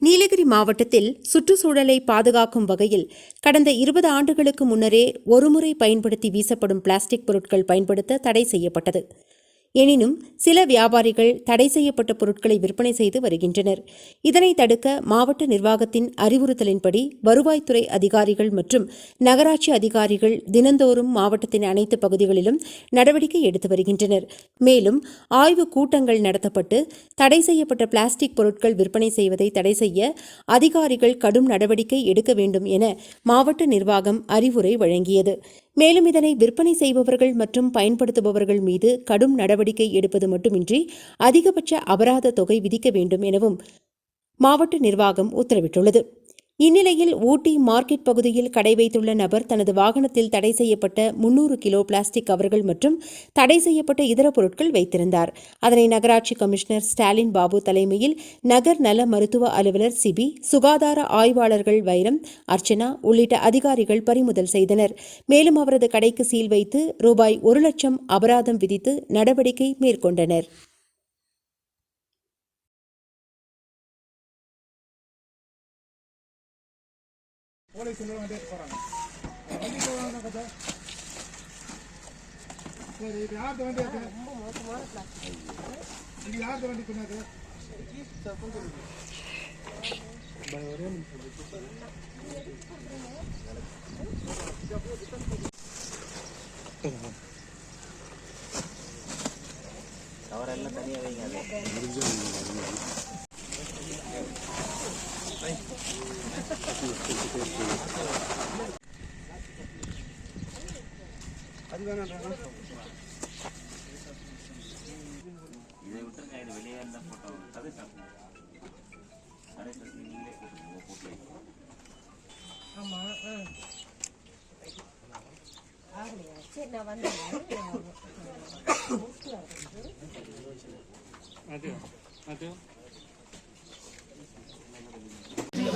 நீலகிரி மாவட்டத்தில் சுற்றுச்சூழலை பாதுகாக்கும் வகையில் கடந்த இருபது ஆண்டுகளுக்கு முன்னரே ஒருமுறை பயன்படுத்தி வீசப்படும் பிளாஸ்டிக் பொருட்கள் பயன்படுத்த தடை செய்யப்பட்டது. எனினும் சில வியாபாரிகள் தடை செய்யப்பட்ட பொருட்களை விற்பனை செய்து வருகின்றனர். இதனை தடுக்க மாவட்ட நிர்வாகத்தின் அறிவுறுத்தலின்படி வருவாய்த்துறை அதிகாரிகள் மற்றும் நகராட்சி அதிகாரிகள் தினந்தோறும் மாவட்டத்தின் அனைத்து பகுதிகளிலும் நடவடிக்கை எடுத்து வருகின்றனர். மேலும் ஆய்வு கூட்டங்கள் நடத்தப்பட்டு தடை செய்யப்பட்ட பிளாஸ்டிக் பொருட்கள் விற்பனை செய்வதை தடை செய்ய அதிகாரிகள் கடும் நடவடிக்கை எடுக்க வேண்டும் என மாவட்ட நிர்வாகம் அறிவுரை வழங்கியது. மேலும் இதனை விற்பனை செய்பவர்கள் மற்றும் பயன்படுத்துபவர்கள் மீது கடும் நடவடிக்கை எடுப்பது மட்டுமின்றி அதிகபட்ச அபராத தொகை விதிக்க வேண்டும் எனவும் மாவட்ட நிர்வாகம் உத்தரவிட்டுள்ளது. இந்நிலையில் ஊட்டி மார்க்கெட் பகுதியில் கடை வைத்துள்ள நபர் தனது வாகனத்தில் தடை செய்யப்பட்ட முன்னூறு கிலோ பிளாஸ்டிக் கவர்கள் மற்றும் தடை செய்யப்பட்ட இதர பொருட்கள் வைத்திருந்தார். அதனை நகராட்சி கமிஷனர் ஸ்டாலின் பாபு தலைமையில் நகர் நல மருத்துவ அலுவலர் சிபி சுகாதார ஆய்வாளர்கள் வைரம் அர்ச்சனா உள்ளிட்ட அதிகாரிகள் பறிமுதல் செய்தனர். மேலும் அவரது கடைக்கு சீல் வைத்து ரூபாய் ஒரு லட்சம் அபராதம் விதித்து நடவடிக்கை மேற்கொண்டனர். போலீஸ் உள்ள வண்டி எடுத்து போறாங்க வண்டிக்கு வாங்க கதை சரி இது யார்து வண்டி அது இது யார்து வண்டி பின்னாடி அது வேணாம் இதை விட்டுருங்க இது வெளியே இருந்தால் போட்டோ கதை சாப்பிடுங்க கதை சாப்பிட்டு நீங்களே போட்டுருங்க போட்டு